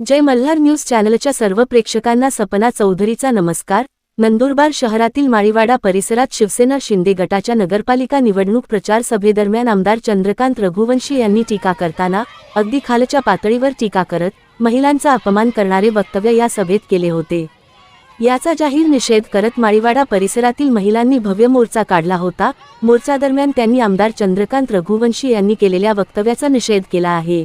जय Malhar news चॅनलच्या सर्व प्रेक्षकांना सपना चौधरीचा नमस्कार. नंदुरबार शहरातील माळीवाडा परिसरात शिवसेना शिंदे गटाच्या नगरपालिका निवडणूक प्रचार सभेदरम्यान आमदार चंद्रकांत रघुवंशी यांनी टीका करताना अगदी खालच्या पातळीवर टीका करत महिलांचा अपमान करणारे वक्तव्य या सभेत केले होते. याचा जाहीर निषेध करत माळीवाडा परिसरातील महिलांनी भव्य मोर्चा काढला होता. मोर्चादरम्यान त्यांनी आमदार चंद्रकांत रघुवंशी यांनी केलेल्या वक्तव्याचा निषेध केला आहे.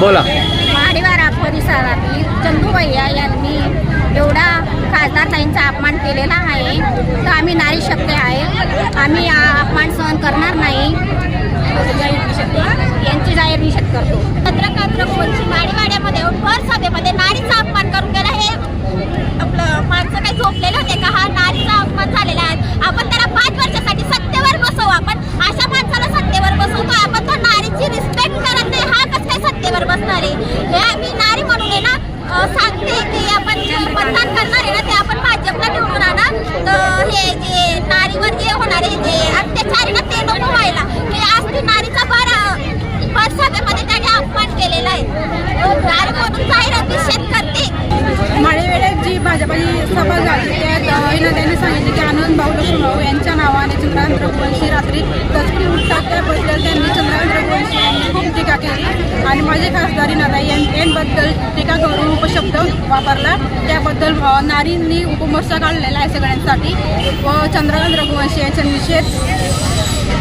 बोला. माडीवारा परिसरातील चंदूभैया यांनी एवढा खासदार ताईंचा अपमान केलेला आहे. तर आम्ही नारी शक्ती आहे. आम्ही अपमान सहन करणार नाही यांची जाहीर निषेध करतो पत्रकार रघुवंशी माडीवाड्यामध्ये भर सभेमध्ये नारीचा अपमान करून गेला हे आपलं माणसं काही झोपलेलं होते का हा नारीचा अपमान झालेला आहे आपण त्याला पाच वर्षासाठी सत्तेवर बसवू आपण अशा माणसाला सत्तेवर बसवतो आपण तो नारीची रिस्पेक्ट करत नाही हा कसं काय सत्तेवर बसणार आहे हे आम्ही नारी म्हणून आहे ना अं, सांगते की आपण जे मतदान करणार आहे ना ते आपण भाजपला निवडून आणा तर हे जे नारीवर जे होणारे जे अत्याचार ना ते नको व्हायला की आज ती नारीचा फार फार सभेमध्ये त्याने अपमान केलेला आहे. नारी म्हणून जाहीर निषेध करते? माळेवेळेत जी भाजपाची सभा झाली त्यात त्यांनी सांगितले की आनंद भाऊ लक्ष्मणराव यांच्या नावाने चंद्रकांत रघुवंशी रात्री तस्करी उठतात. त्याबद्दल त्यांनी चंद्रकांत रघुवंशी यांनी खूप टीका केली. आणि माझे खासदारी नाना यांबद्दल टीका करून वापरला. त्याबद्दल नारींनी उपमोर्चा काढलेला आहे सगळ्यांसाठी. व चंद्रकांत रघुवंशी यांचा निषेध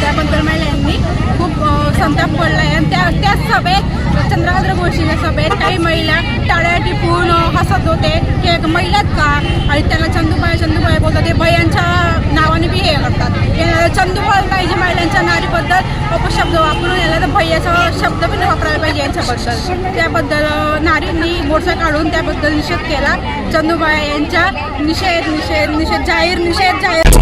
त्याबद्दल महिलांनी खूप संताप पडला आहे आणि त्या त्याच सभेत चंद्रकांत रघुवंशीच्या सभेत काही महिला टाळ्या टिपून हसत होते. की एक महिलाच का? आणि त्याला चंदूबाई चंदूबाई बोलतात. ते भयांच्या नावाने बी हे करतात चंदूबाई पाहिजे महिलांच्या नारीबद्दल अपशब्द याचा शब्द पण वापरायला पाहिजे यांच्याबद्दल. त्याबद्दल नारींनी मोर्चा काढून त्याबद्दल निषेध केला. चंदूबाई यांच्या निषेध निषेध निषेध जाहीर निषेध जाहीर.